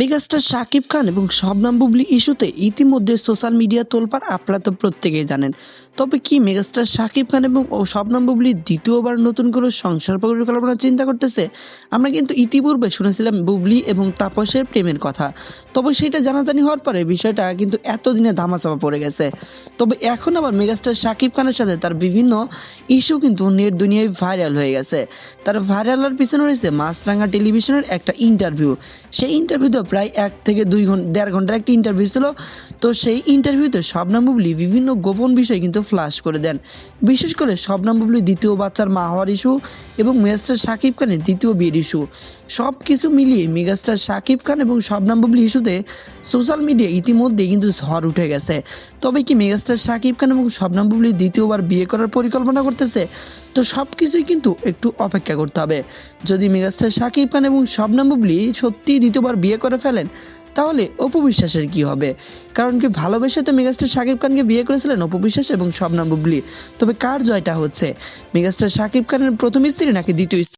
Megastar Shakib Khan এবং শবনাম বুবলি ইস্যুতে ইতিমধ্যে সোশ্যাল মিডিয়া তোলপাড় আপনারা তো প্রত্যেকেই জানেন। তবে কি মেগাস্টার শাকিব খান এবং শবনাম বুবলি দ্বিতীয়বার নতুন করে সংসার পরিকল্পনা চিন্তা করতেছে? আমরা কিন্তু ইতিপূর্বে শুনেছিলাম বুবলি এবং তাপসের প্রেমের কথা। তবে সেটা জানাজানি হওয়ার পরে বিষয়টা কিন্তু এতদিনে ধামাচাপা পড়ে গেছে। তবে এখন আবার মেগাস্টার শাকিব খানের সাথে তার বিভিন্ন ইস্যু কিন্তু নেট দুনিয়ায় ভাইরাল হয়ে গেছে। তার ভাইরাল হওয়ার পিছনে রয়েছে মাছরাঙ্গা টেলিভিশনের একটা ইন্টারভিউ। সেই ইন্টারভিউতে প্রায় এক থেকে দুই ঘণ্টা দেড় ঘণ্টার একটা ইন্টারভিউ ছিল। তো সেই ইন্টারভিউতে শবনাম বুবলি বিভিন্ন গোপন বিষয় কিন্তু ফ্লাশ করে দেন। বিশেষ করে শবনাম বুবলি দ্বিতীয় বাচ্চার মা হওয়ার ইস্যু এবং মেগাস্টার শাকিব খানের দ্বিতীয় বিয়ের ইস্যু সব কিছু মিলিয়ে মেগাস্টার শাকিব খান এবং শবনাম বুবলি ইস্যুতে সোশ্যাল মিডিয়া ইতিমধ্যেই কিন্তু ঝড় উঠে গেছে। তবে কি মেগাস্টার শাকিব খান এবং শবনাম বুবলি দ্বিতীয়বার বিয়ে করার পরিকল্পনা করতেছে? তো সব কিছুই কিন্তু একটু অপেক্ষা করতে হবে। যদি মেগাস্টার শাকিব খান এবং শবনাম বুবলি সত্যি দ্বিতীয়বার বিয়ে করে ফেলেন, তাহলে অপু বিশ্বাসের কি হবে? কারণ কি ভালোবেসে তো মেগাস্টার শাকিব খানকে বিয়ে করেছিলেন অপু বিশ্বাস এবং স্বপ্না বুবলি। তবে কার জয়টা হচ্ছে? মেগাস্টার শাকিব খানের প্রথম স্ত্রী নাকি দ্বিতীয় স্ত্রী?